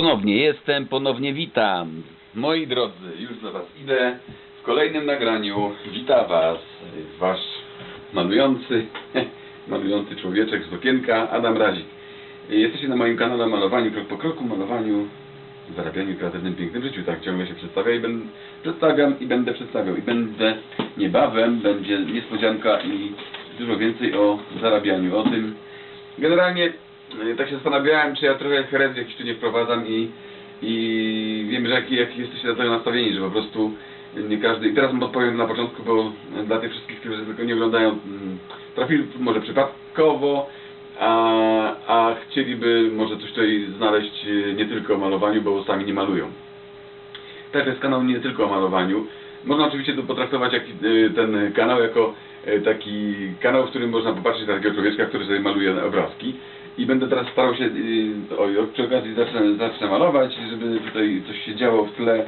Ponownie jestem, ponownie witam. Moi drodzy, już do Was idę. W kolejnym nagraniu wita Was Wasz malujący, malujący człowieczek z okienka, Adam Razik. Jesteście na moim kanale Malowaniu Krok po Kroku, Malowaniu, Zarabianiu Kreatywnym Pięknym Życiu. Tak ciągle się przedstawia i będę, przedstawiam i będę przedstawiał. I będę niebawem, będzie niespodzianka i dużo więcej o zarabianiu, o tym, Generalnie tak się zastanawiałem, czy ja trochę herezji jakiś tu nie wprowadzam i, i wiem, że jak, jak jesteście do tego nastawieni, że po prostu nie każdy... I teraz odpowiem na początku, bo dla tych wszystkich, którzy tylko nie oglądają, mm, trafili może przypadkowo, a, a chcieliby może coś tutaj znaleźć y, nie tylko o malowaniu, bo sami nie malują. Tak, to jest kanał nie tylko o malowaniu. Można oczywiście to potraktować jak, y, ten kanał jako y, taki kanał, w którym można popatrzeć na takiego człowieczka, który sobie maluje obrazki. I będę teraz starał się, oj, przy okazji zacznę, zacznę malować, żeby tutaj coś się działo w tle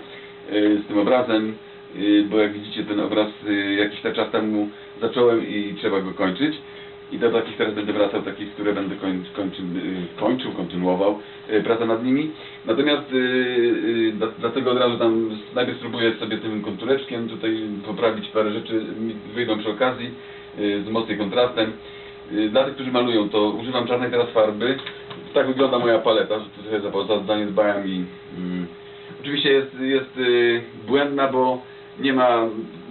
y, z tym obrazem, y, bo jak widzicie ten obraz y, jakiś tam czas temu zacząłem i trzeba go kończyć. I do takich teraz będę wracał, takich, które będę koń, kończy, kończył, kontynuował pracę nad nimi. Natomiast dla- dlatego od razu tam najpierw spróbuję sobie tym kontureczkiem tutaj poprawić parę rzeczy, wyjdą przy okazji z mocnym kontrastem. Y, Dla tych, którzy malują, to używam czarnej teraz farby. Tak wygląda moja paleta, że tu trochę za- za- zaniedbałem i mm, oczywiście jest, jest y, błędna, bo nie ma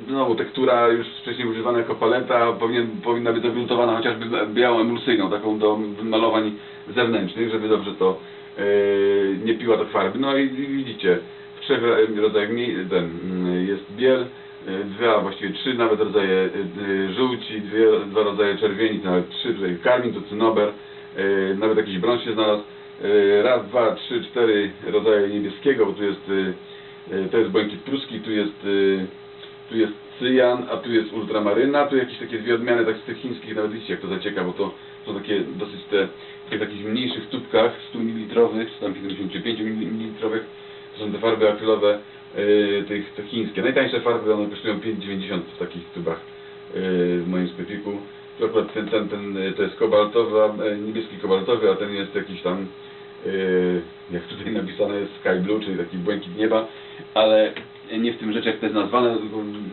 znowu tekstura już wcześniej używana jako paleta, powinien, powinna być zagruntowana chociażby białą emulsyjną, taką do malowań zewnętrznych, żeby dobrze to y, nie piła do farby. No i, i widzicie, w trzech rodzajach ten, mm, jest biel, y, dwie, a właściwie trzy nawet rodzaje y, żółci, dwie, dwa rodzaje czerwieni, nawet trzy, tutaj karmin, to cynober, y, nawet jakiś brąz się znalazł, raz, dwa, trzy, cztery rodzaje niebieskiego, bo tu jest, to jest błękit pruski, tu jest, tu jest cyjan, a tu jest ultramaryna, tu jakieś takie dwie odmiany tak z tych chińskich, nawet widzicie jak to zacieka, bo to są takie dosyć te, w takich mniejszych tubkach 100 ml, czy tam 75 ml, to są te farby akrylowe, yy, tych, chińskie. Najtańsze farby, one kosztują 5,90 w takich tubach yy, w moim sklepiku. Ten, ten, ten to jest kobaltowa, y, niebieski kobaltowy, a ten jest jakiś tam, yy, jak tutaj napisane jest sky blue, czyli taki błękit nieba, ale nie w tym rzecz jak to jest nazwane,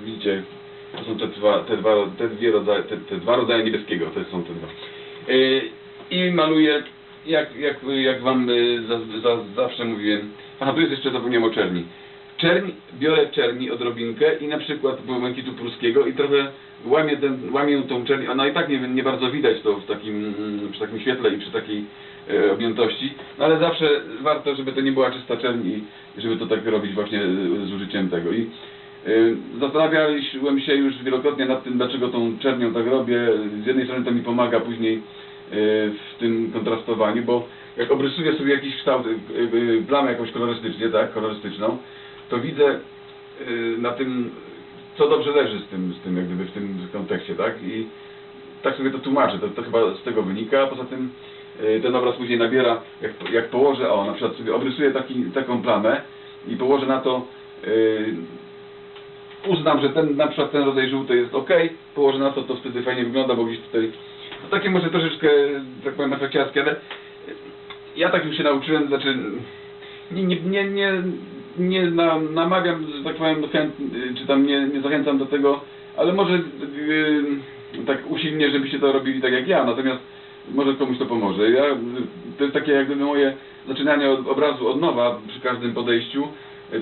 widzicie, to są te dwa, te dwa, te dwie rodzaje, te, te dwa rodzaje niebieskiego, to są te dwa. Yy, I maluję, jak, jak, jak wam yy, za, za, zawsze mówiłem, aha, tu jest jeszcze zapomniałem o czerni. Czerń, biorę czerni odrobinkę i na przykład błękitu pruskiego i trochę łamię, ten, łamię tą czerń, ona i tak nie, nie bardzo widać to w takim, mm, przy takim świetle i przy takiej e, objętości, no ale zawsze warto, żeby to nie była czysta czerń i żeby to tak robić właśnie e, z użyciem tego. I e, zastanawialiśmy się już wielokrotnie nad tym, dlaczego tą czernią tak robię. Z jednej strony to mi pomaga później e, w tym kontrastowaniu, bo jak obrysuję sobie jakiś kształt, e, e, plamę jakąś kolorystycznie, tak, kolorystyczną, to widzę e, na tym, co dobrze leży z tym, z tym jak gdyby w tym kontekście, tak? I tak sobie to tłumaczę, to, to chyba z tego wynika, poza tym y, ten obraz później nabiera, jak, jak położę, o na przykład sobie obrysuję taki, taką plamę i położę na to, y, uznam, że ten na przykład ten rodzaj żółty jest ok, położę na to, to wtedy fajnie wygląda, bo gdzieś tutaj, no takie może troszeczkę, tak powiem, efekciarskie, ale ja tak już się nauczyłem, znaczy nie, nie, nie, nie, na, namawiam, że tak powiem, czy tam nie, nie zachęcam do tego, ale może yy, tak usilnie, żebyście to robili tak jak ja, natomiast może komuś to pomoże. Ja, to jest takie jak gdyby moje zaczynanie od obrazu od nowa przy każdym podejściu.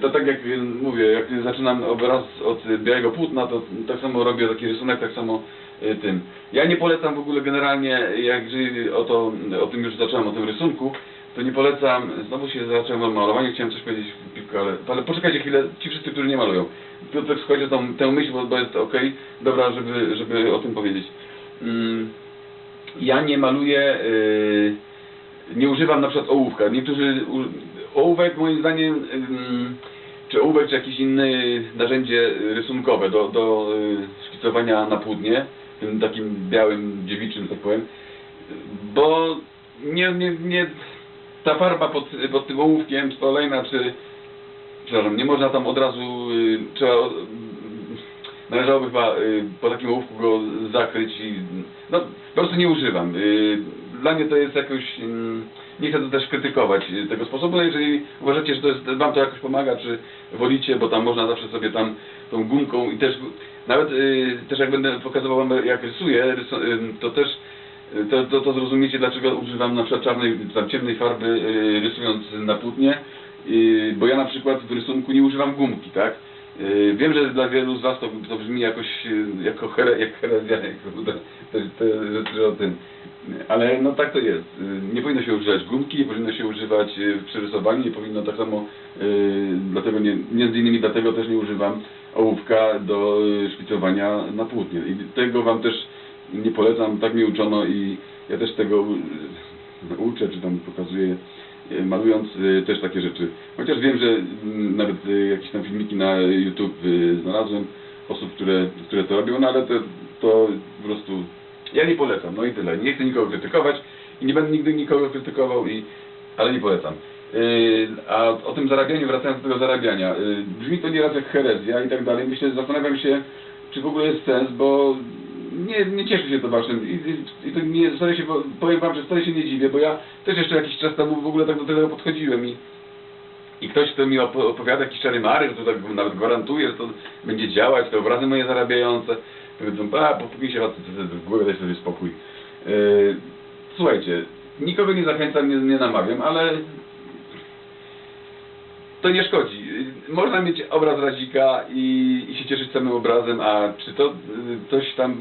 To tak jak y, mówię, jak zaczynam obraz od białego płótna, to tak samo robię taki rysunek, tak samo y, tym. Ja nie polecam w ogóle generalnie, jak o, to, o tym już zacząłem, o tym rysunku, to nie polecam, znowu się zacząłem od malowania, chciałem coś powiedzieć w piłkę, ale, ale poczekajcie chwilę, ci wszyscy, którzy nie malują. Piotrek skończy tą, tę myśl, bo, bo jest ok, dobra, żeby, żeby o tym powiedzieć. Mm, ja nie maluję, yy, nie używam na przykład ołówka. Niektórzy, u, ołówek moim zdaniem, ym, czy ołówek, czy jakieś inne narzędzie rysunkowe do, do y, szkicowania na płótnie, tym takim białym, dziewiczym, tak powiem, bo nie, nie, nie, ta farba pod, pod tym ołówkiem z olejna, czy przepraszam, nie można tam od razu, y, trzeba, y, należałoby chyba y, po takim ołówku go zakryć i, no, po prostu nie używam. Y, dla mnie to jest jakoś, mm, nie chcę też krytykować y, tego sposobu, no jeżeli uważacie, że to jest, wam to jakoś pomaga, czy wolicie, bo tam można zawsze sobie tam tą gumką i też nawet y, też jak będę pokazywał wam jak rysuję, rysu, y, to też y, to, to, to zrozumiecie dlaczego używam na przykład czarnej, tam ciemnej farby y, rysując na płótnie, y, bo ja na przykład w rysunku nie używam gumki, tak? Y, Wiem, że dla wielu z Was to, to brzmi jakoś jako here, jak herezja, jak o tym. Ale no tak to jest. Nie powinno się używać gumki, nie powinno się używać y, przy rysowaniu, nie powinno tak samo, dlatego nie, między innymi dlatego też nie używam ołówka do szpicowania na płótnie. I tego Wam też nie polecam, tak mi uczono i ja też tego y, uczę, czy tam pokazuję y, malując y, też takie rzeczy. Chociaż wiem, że mm, nawet jakieś tam filmiki na YouTube znalazłem osób, które, które to robią, no ale to, to po prostu ja nie polecam, no i tyle. Nie chcę nikogo krytykować i nie będę nigdy nikogo krytykował, i, ale nie polecam. A o tym zarabianiu, wracając do tego zarabiania, brzmi to nieraz jak herezja i tak dalej. Myślę, zastanawiam się, czy w ogóle jest sens, bo nie, nie cieszę się to waszym i, i, i to nie, wcale się, powiem wam, że wcale się nie dziwię, bo ja też jeszcze jakiś czas temu w ogóle tak do tego podchodziłem i i ktoś, kto mi opo- opowiada jakiś czary mary, że to tak nawet gwarantuje, że to będzie działać, te obrazy moje zarabiające, powiedzą, a popuknij się w głowę, daj sobie spokój. Yy, słuchajcie, nikogo nie zachęcam, nie, nie namawiam, ale to nie szkodzi. Można mieć obraz razika i, i się cieszyć samym obrazem, a czy to yy, coś tam...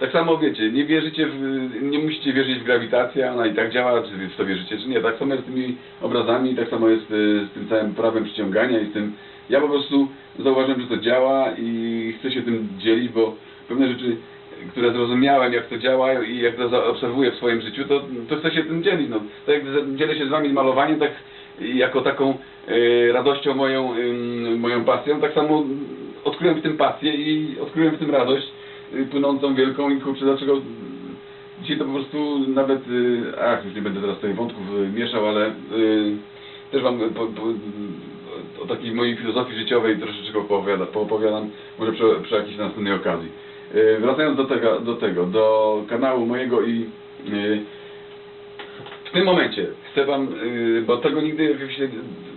Tak samo wiecie, nie wierzycie w, nie musicie wierzyć w grawitację, ona i tak działa, czy w to wierzycie, czy nie. Tak samo jest z tymi obrazami, tak samo jest yy, z tym całym prawem przyciągania i z tym... Ja po prostu zauważyłem, że to działa i chcę się tym dzielić, bo pewne rzeczy, które zrozumiałem, jak to działa i jak to zaobserwuję w swoim życiu, to, to chcę się tym dzielić. No, tak jak dzielę się z wami malowaniem, tak jako taką e, radością moją, ym, moją pasją, tak samo odkryłem w tym pasję i odkryłem w tym radość y, płynącą wielką i kurczę, dlaczego dzisiaj to po prostu nawet, ach, już nie będę teraz tutaj wątków mieszał, ale też wam po, po, o takiej mojej filozofii życiowej troszeczkę opowiada, poopowiadam, może przy, przy jakiejś następnej okazji. Wracając do tego, do tego, do kanału mojego i w tym momencie chcę Wam, y, bo tego nigdy,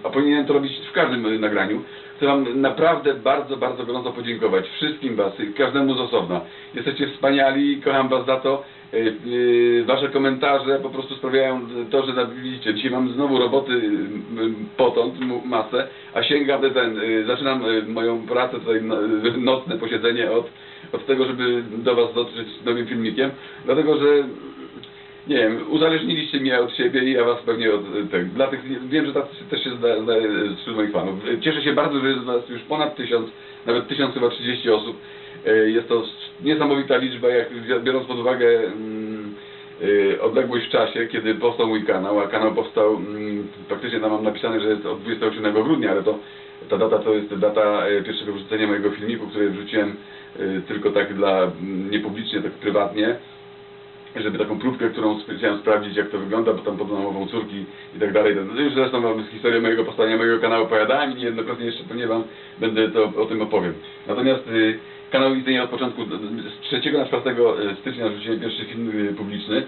a powinienem to robić w każdym y, nagraniu, chcę Wam naprawdę bardzo, bardzo gorąco podziękować. Wszystkim Was, każdemu z osobna. Jesteście wspaniali, kocham Was za to. Y, Wasze komentarze po prostu sprawiają to, że widzicie, dzisiaj mam znowu roboty potąd, masę, a sięgam ten, zaczynam moją pracę tutaj, no- nocne posiedzenie od, od tego, żeby do Was dotrzeć nowym filmikiem, dlatego że nie wiem, uzależniliście mnie od siebie i ja was pewnie od tego. Dla tych, wiem, że tacy też się zda, zda, wśród moich fanów. Cieszę się bardzo, że jest was już ponad tysiąc, nawet tysiąc chyba trzydzieści osób. E, Jest to niesamowita liczba, jak biorąc pod uwagę mm, e, odległość w czasie, kiedy powstał mój kanał, a kanał powstał, mm, praktycznie tam mam napisane, że jest od 28 grudnia, ale to ta data to jest data e, pierwszego wrzucenia mojego filmiku, który wrzuciłem e, tylko tak dla, mm, niepublicznie, tak prywatnie żeby taką próbkę, którą chciałem sprawdzić, jak to wygląda, bo tam pod namową córki i tak dalej. No już zresztą wam historię mojego powstania mojego kanału opowiadałem i niejednokrotnie jeszcze pewnie wam będę to o tym opowiem. Natomiast y, kanał istnieje od początku, z 3 na 4 stycznia rzuciłem pierwszy film y, publiczny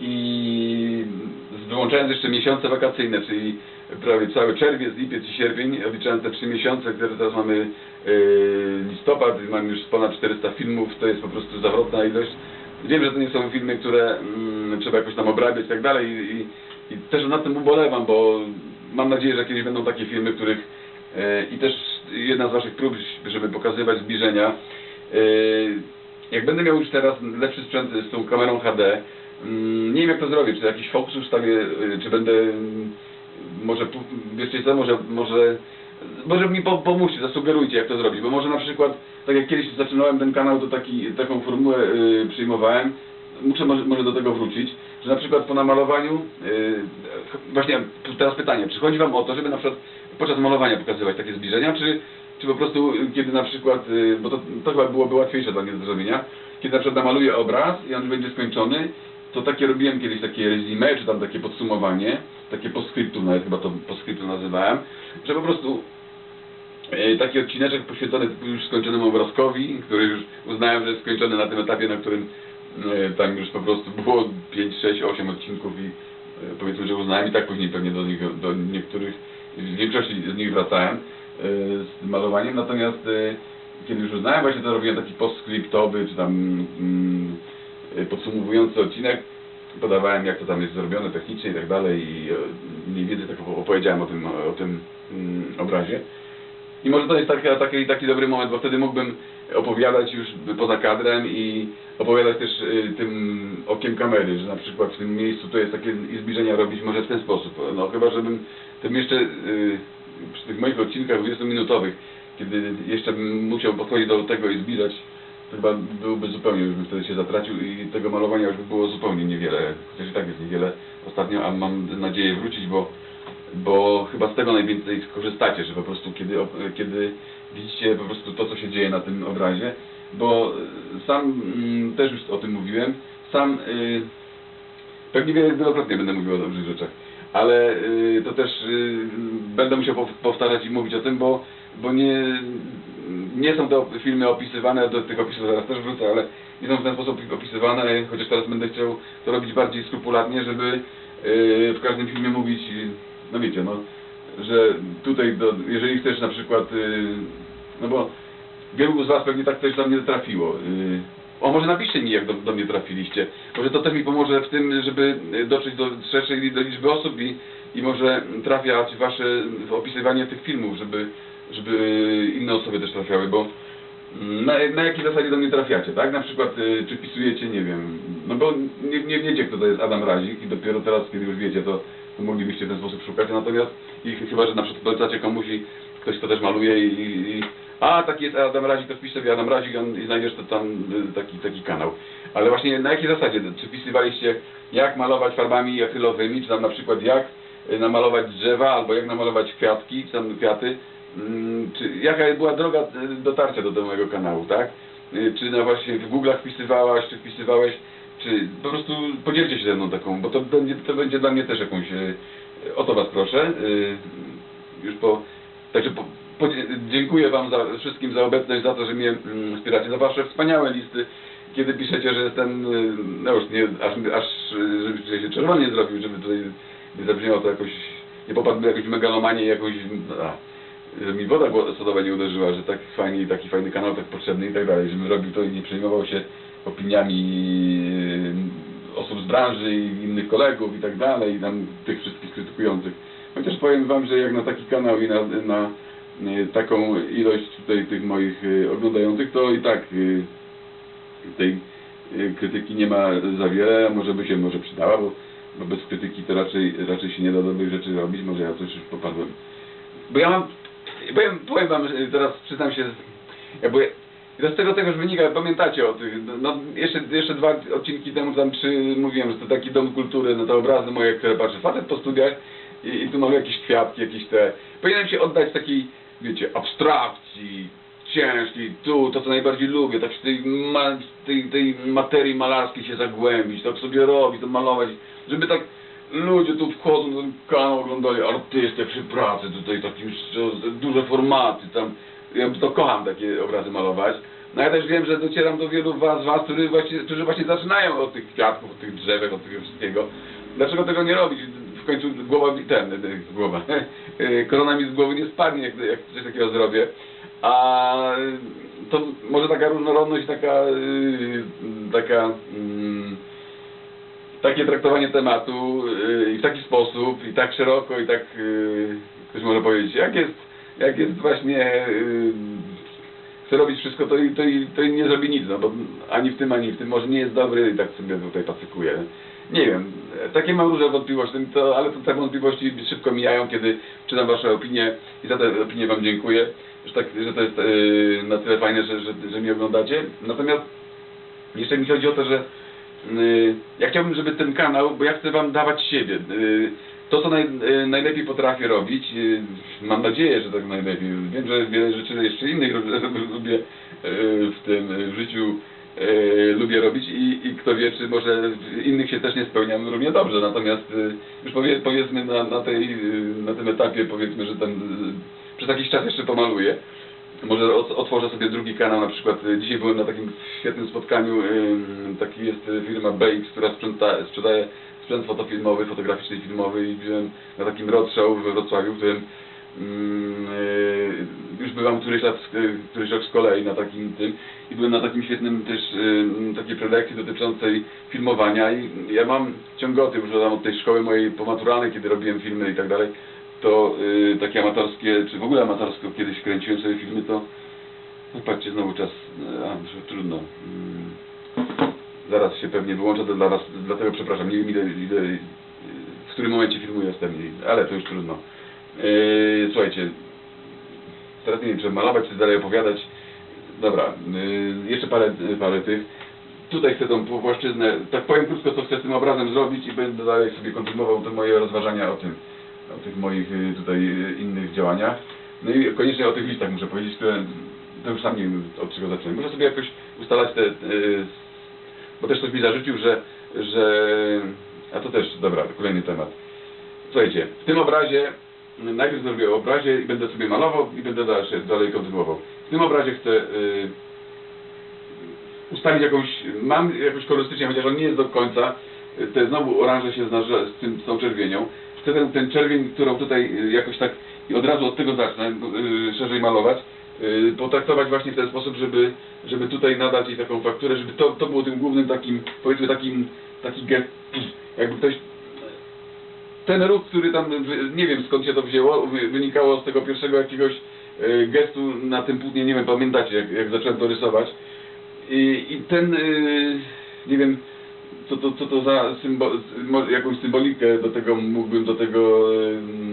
i wyłączając jeszcze miesiące wakacyjne, czyli prawie cały czerwiec, lipiec i sierpień, odliczając te trzy miesiące, które teraz mamy y, listopad, mam już ponad 400 filmów, to jest po prostu zawrotna ilość. Wiem, że to nie są filmy, które mm, trzeba jakoś tam obrabiać i tak dalej i, i, też nad tym ubolewam, bo mam nadzieję, że kiedyś będą takie filmy, których e, i też jedna z waszych prób, żeby pokazywać zbliżenia. E, jak będę miał już teraz lepszy sprzęt z tą kamerą HD, mm, nie wiem jak to zrobię, czy jakiś focus ustawię, czy będę mm, może, wiecie co, może, może, może mi po- pomóżcie, zasugerujcie jak to zrobić, bo może na przykład, tak jak kiedyś zaczynałem ten kanał, to taki, taką formułę y, przyjmowałem, muszę może, może do tego wrócić, że na przykład po namalowaniu, y, właśnie teraz pytanie, czy chodzi Wam o to, żeby na przykład podczas malowania pokazywać takie zbliżenia, czy, czy po prostu kiedy na przykład, y, bo to, to chyba byłoby łatwiejsze dla mnie do zrobienia, kiedy na przykład namaluję obraz i on będzie skończony, to takie robiłem kiedyś takie resume, czy tam takie podsumowanie, takie postscriptum, nawet chyba to postscriptum nazywałem, że po prostu taki odcineczek poświęcony już skończonemu obrazkowi, który już uznałem, że jest skończony na tym etapie, na którym e, tam już po prostu było 5, 6, 8 odcinków i e, powiedzmy, że uznałem i tak później pewnie do, nich, do niektórych, w większości z nich wracałem e, z malowaniem, natomiast e, kiedy już uznałem, właśnie to robiłem taki postscriptowy, czy tam mm, e, podsumowujący odcinek, podawałem jak to tam jest zrobione technicznie i tak dalej i e, mniej więcej tak opowiedziałem o tym, o tym mm, obrazie. I może to jest taki, taki, taki dobry moment, bo wtedy mógłbym opowiadać już poza kadrem i opowiadać też y, tym okiem kamery, że na przykład w tym miejscu to jest takie i zbliżenia robić może w ten sposób. No chyba, żebym tym jeszcze y, przy tych moich odcinkach 20-minutowych, kiedy jeszcze bym musiał podchodzić do tego i zbliżać, to chyba byłby zupełnie, już bym wtedy się zatracił i tego malowania już by było zupełnie niewiele, chociaż i tak jest niewiele ostatnio, a mam nadzieję wrócić, bo bo chyba z tego najwięcej skorzystacie, że po prostu kiedy, kiedy widzicie po prostu to, co się dzieje na tym obrazie, bo y, sam mm, też już o tym mówiłem, sam y, pewnie wielokrotnie będę mówił o dobrych rzeczach, ale y, to też będę musiał pow- powtarzać i mówić o tym, bo, bo nie, nie są te filmy opisywane, do tych opisów zaraz też wrócę, ale nie są w ten sposób opisywane, chociaż teraz będę chciał to robić bardziej skrupulatnie, żeby w każdym filmie mówić, no wiecie, no, że tutaj, do, jeżeli chcesz na przykład, y, no bo wielu z Was pewnie tak też do mnie trafiło. y, O, może napiszcie mi, jak do, do mnie trafiliście. Może to też mi pomoże w tym, żeby dotrzeć do szerszej do liczby osób i, i może trafiać Wasze opisywanie tych filmów, żeby, żeby inne osoby też trafiały, bo mm, na, na jakiej zasadzie do mnie trafiacie, tak? Na przykład, y, czy pisujecie, nie wiem, no bo nie, nie wiecie, kto to jest Adam Razik i dopiero teraz, kiedy już wiecie, to moglibyście w ten sposób szukać, natomiast i chyba, że na przykład polecacie komuś i ktoś, kto też maluje i, i a, taki jest Adam Razik, to wpisz sobie Adam Razik on- i znajdziesz to tam y, taki, taki kanał. Ale właśnie na jakiej zasadzie? Czy wpisywaliście jak malować farbami akrylowymi, czy tam na przykład jak y, namalować drzewa, albo jak namalować kwiatki, czy tam kwiaty, Mm, czy jaka była droga y, dotarcia do, mojego kanału, tak? Czy na właśnie w Google'ach wpisywałaś, czy wpisywałeś, czy po prostu podzielcie się ze mną taką, bo to będzie, to będzie dla mnie też jakąś, y, o to Was proszę, y, już po, także po, dziękuję Wam za, wszystkim za obecność, za to, że mnie mm, wspieracie, za Wasze wspaniałe listy, kiedy piszecie, że jestem, y, no już nie, aż, aż żeby się czerwony zrobił, żeby tutaj nie zabrzmiało to jakoś, nie popadł jakoś megalomanię, jakoś, a, mi woda gło- sodowa nie uderzyła, że tak fajnie taki fajny kanał, tak potrzebny i tak dalej, żebym robił to i nie przejmował się opiniami y, osób z branży i innych kolegów i tak dalej, i tam tych wszystkich krytykujących. Chociaż powiem Wam, że jak na taki kanał i na, na y, taką ilość tutaj tych moich y, oglądających, to i tak tej krytyki nie ma za wiele, może by się może przydała, bo, bo bez krytyki to raczej, raczej się nie da dobrych rzeczy robić, może ja coś już popadłem. Bo ja mam, powiem, powiem wam, teraz przyznam się, jakby to z tego też wynika, pamiętacie o tych, no jeszcze, jeszcze dwa odcinki temu, tam trzy, mówiłem, że to taki dom kultury, no te obrazy moje, które patrzę, facet po studiach i, i tu mamy jakieś kwiatki, jakieś te, powinienem się oddać takiej, wiecie, abstrakcji, ciężkiej, tu, to co najbardziej lubię, tak w tej, ma, tej, tej materii malarskiej się zagłębić, tak sobie robić, to malować, żeby tak ludzie tu wchodzą na ten kanał, oglądali artystę przy pracy, tutaj takim duże formaty, tam, ja to kocham takie obrazy malować. No ja też wiem, że docieram do wielu was, was którzy właśnie, którzy właśnie zaczynają od tych kwiatków, od tych drzewek, od tego wszystkiego. Dlaczego tego nie robić? W końcu głowa, ten, głowa, korona mi z głowy nie spadnie, jak, jak coś takiego zrobię. A to może taka różnorodność, taka, y, taka, mm, takie traktowanie tematu y, i w taki sposób, i tak szeroko, i tak y, ktoś może powiedzieć, jak jest, jak jest właśnie y, chce robić wszystko, to, i- to, i- to i nie zrobi nic, no bo ani w tym, ani w tym może nie jest dobry i tak sobie tutaj pacykuje. Nie wiem, takie mam różne wątpliwości, to, ale to te wątpliwości szybko mijają, kiedy czytam Wasze opinie i za te opinie Wam dziękuję, że, tak, że to jest y, na tyle fajne, że, że, że mnie oglądacie. Natomiast jeszcze mi chodzi o to, że y, ja chciałbym, żeby ten kanał, bo ja chcę Wam dawać siebie. y, To, co naj, y, najlepiej potrafię robić, y, mam nadzieję, że tak najlepiej. Wiem, że wiele rzeczy jeszcze innych lubię y, w tym w życiu lubię robić i, i kto wie, czy może innych się też nie spełniam równie dobrze. Natomiast już powie, powiedzmy na, na, tej, na tym etapie, powiedzmy, że ten, przez jakiś czas jeszcze pomaluję. Może ot- otworzę sobie drugi kanał, na przykład dzisiaj byłem na takim świetnym spotkaniu, taki jest firma BX, która sprzedaje sprzęt fotofilmowy, fotograficzny i filmowy i byłem na takim roadshow we Wrocławiu, w którym mm, e, już byłam któryś, lat, któryś rok z kolei na takim tym i byłem na takim świetnym też e, takiej prelekcji dotyczącej filmowania i ja mam ciągoty już od tej szkoły mojej pomaturalnej, kiedy robiłem filmy i tak dalej, to y, takie amatorskie, czy w ogóle amatorsko kiedyś kręciłem sobie filmy, to no patrzcie, znowu czas, a, trudno. Zaraz się pewnie wyłączę, to dla was, dlatego przepraszam, nie wiem ile, ile, w którym momencie filmuję jestem, ale to już trudno. Yy, słuchajcie, teraz nie wiem, czy malować, czy dalej opowiadać. Dobra, yy, jeszcze parę, parę tych. Tutaj chcę tą płaszczyznę, tak powiem krótko, co chcę z tym obrazem zrobić i będę dalej sobie kontynuował te moje rozważania o tym, o tych moich y, tutaj y, innych działaniach. No i koniecznie o tych listach muszę powiedzieć, które to już sam nie wiem od czego zacząć. Muszę sobie jakoś ustalać te, y, bo też ktoś mi zarzucił, że, że, a to też, dobra, kolejny temat. Słuchajcie, w tym obrazie, najpierw zrobię obrazie i będę sobie malował i będę dalej, dalej kontynuował. W tym obrazie chcę y, ustalić jakąś, mam jakąś kolorystycznie, chociaż on nie jest do końca, te znowu oranże się zdarza z, tym, z tą czerwienią. Chcę ten, ten czerwień, którą tutaj y, jakoś tak i od razu od tego zacznę y, szerzej malować, potraktować właśnie w ten sposób, żeby, żeby tutaj nadać jej taką fakturę, żeby to, to było tym głównym takim, powiedzmy takim, taki gest, jakby ktoś ten ruch, który tam, nie wiem skąd się to wzięło, wy- wynikało z tego pierwszego jakiegoś e, gestu na tym płótnie, nie wiem, pamiętacie, jak, jak zacząłem to rysować. I, i ten, e, nie wiem, co to, co to za symbo, mo- jakąś symbolikę do tego mógłbym do tego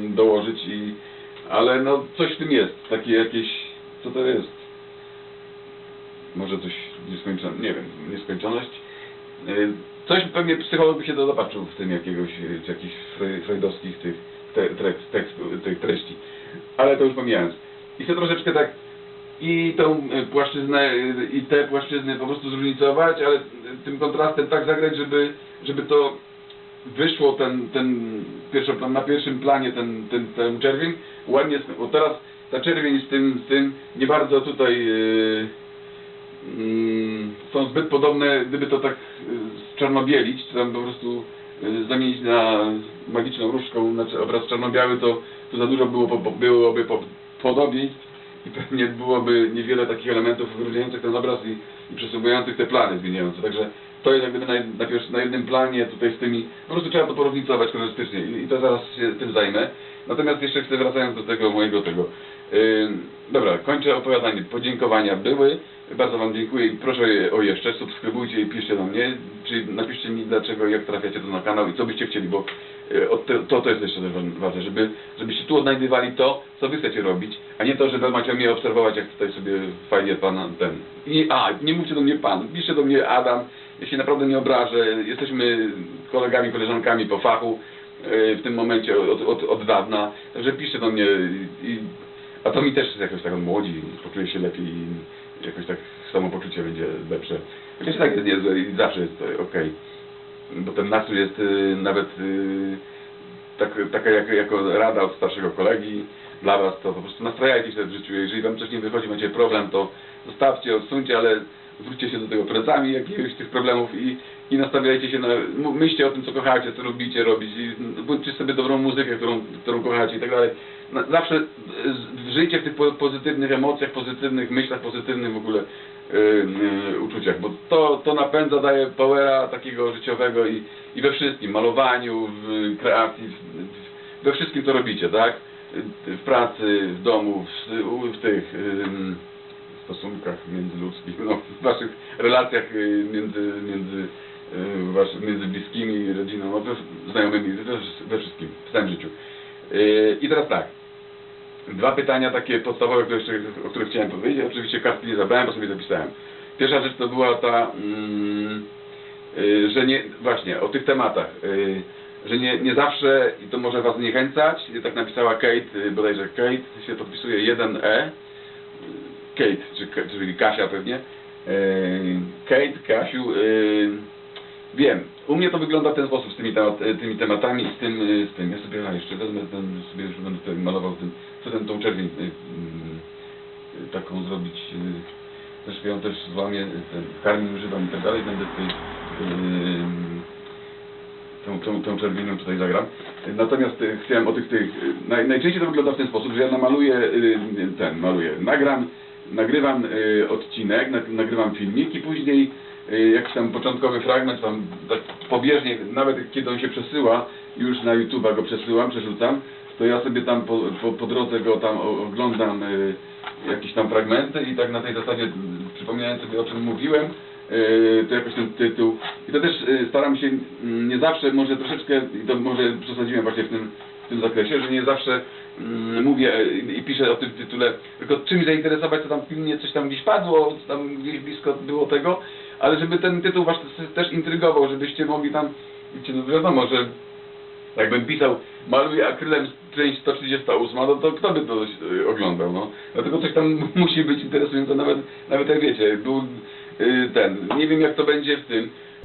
dołożyć, i, ale no coś w tym jest, takie jakieś, co to jest? Może coś nieskończone, nie wiem, nieskończoność. E, Coś pewnie psycholog by się zobaczył w tym jakiegoś, e, czy jakichś fre- freudowskich tych te, tekst, tekst, tych treści. Ale to już pomijając. I chcę troszeczkę tak i tą e, płaszczyznę, i te płaszczyzny po prostu zróżnicować, ale tym kontrastem tak zagrać, żeby, żeby to wyszło ten, ten pierwszoplan, na pierwszym planie ten, ten, ten czerwień ładnie, bo teraz ta czerwień z tym, z tym nie bardzo tutaj e, mm, są zbyt podobne, gdyby to tak y, czarnobielić, czy tam po prostu y, zamienić na magiczną różdżką, znaczy obraz czarno-biały, to, to za dużo było, po- byłoby po, podobieństw i pewnie byłoby niewiele takich elementów wyróżniających ten obraz i, i przesuwających te plany zmieniające. Także to jest jak gdyby na, na, na jednym planie tutaj z tymi, po prostu trzeba to porównikować kolorystycznie i, to zaraz się tym zajmę. Natomiast jeszcze chcę wracając do tego mojego tego. Yy, dobra, kończę opowiadanie. Podziękowania były. Bardzo Wam dziękuję i proszę o jeszcze. Subskrybujcie i piszcie do mnie. Czy napiszcie mi dlaczego, jak trafiacie tu na kanał i co byście chcieli, bo yy, to, to jest jeszcze ważne, żeby, żebyście tu odnajdywali to, co Wy chcecie robić, a nie to, że macie mnie obserwować, jak tutaj sobie fajnie Pan ten. I, a, nie mówcie do mnie Pan, piszcie do mnie Adam. Ja się naprawdę nie obrażę. Jesteśmy kolegami, koleżankami po fachu yy, w tym momencie od, od, od dawna. Także piszcie do mnie i, a to mi też jakoś tak młodzi, poczuję się lepiej i jakoś tak samopoczucie będzie lepsze. Chociaż tak jest niezłe i zawsze jest okej. Bo ten nastrój jest y, nawet y, tak, taka jak, jako rada od starszego kolegi dla was, to po prostu nastrajajcie się w życiu. Jeżeli wam coś nie wychodzi, macie problem, to zostawcie, odsuńcie, ale zwróćcie się do tego plecami jakiegoś tych problemów i, i nastawiajcie się na, myślcie o tym, co kochacie, co lubicie robić i bądźcie sobie dobrą muzykę, którą, którą kochacie i tak dalej. Zawsze żyjcie w tych po- pozytywnych emocjach, pozytywnych myślach, pozytywnych w ogóle y, y, uczuciach, bo to, to napędza, daje powera takiego życiowego i, i we wszystkim, malowaniu, w kreacji, w, we wszystkim co robicie, tak? W pracy, w domu, w, w tych ym, stosunkach międzyludzkich, no, w waszych relacjach y, między, między, y, wasz, między bliskimi, rodziną, no, znajomymi, we, wszystkim, w całym życiu. Y, I teraz tak, dwa pytania takie podstawowe, które jeszcze, o których chciałem powiedzieć. Oczywiście kartki nie zabrałem, bo sobie zapisałem. Pierwsza rzecz to była ta, mm, że nie, właśnie, o tych tematach, że nie, nie zawsze, i to może Was zniechęcać, tak napisała Kate, bodajże Kate, się podpisuje 1E, Kate, czy, czyli Kasia pewnie. Y, Kate, Kasiu, y, wiem, u mnie to wygląda w ten sposób z tymi, temat, tymi tematami, z tym, z tym. Ja sobie a, jeszcze wezmę ten, sobie już będę tutaj malował tym, chcę ten, tą czerwień y, taką zrobić, troszkę ją też złamię, ten, w karmie używam i tak dalej, będę tutaj tą, tą, tą czerwienią tutaj zagram. Natomiast chciałem o tych, tych naj, najczęściej to wygląda w ten sposób, że ja namaluję ten, maluję, nagram, nagrywam y, odcinek, nag- nagrywam filmik i później y, jakiś tam początkowy fragment, tam tak pobieżnie, nawet kiedy on się przesyła, już na YouTube'a go przesyłam, przerzucam, to ja sobie tam po, po, po drodze go tam oglądam y, jakieś tam fragmenty i tak na tej zasadzie, y, przypomniałem sobie o czym mówiłem, y, to jakoś ten tytuł. I to też y, staram się mm, nie zawsze, może troszeczkę, i to może przesadziłem właśnie w tym, tym zakresie, że nie zawsze mm, mówię i piszę o tym tytule, tylko czymś zainteresować, co tam w filmie coś tam gdzieś padło, co tam gdzieś blisko było tego, ale żeby ten tytuł was też intrygował, żebyście mogli tam, wiecie, no wiadomo, że jakbym pisał maluję akrylem część 138, no to kto by to y, oglądał, no. Dlatego coś tam musi być interesujące, nawet, nawet jak wiecie, był y, ten, nie wiem jak to będzie w tym,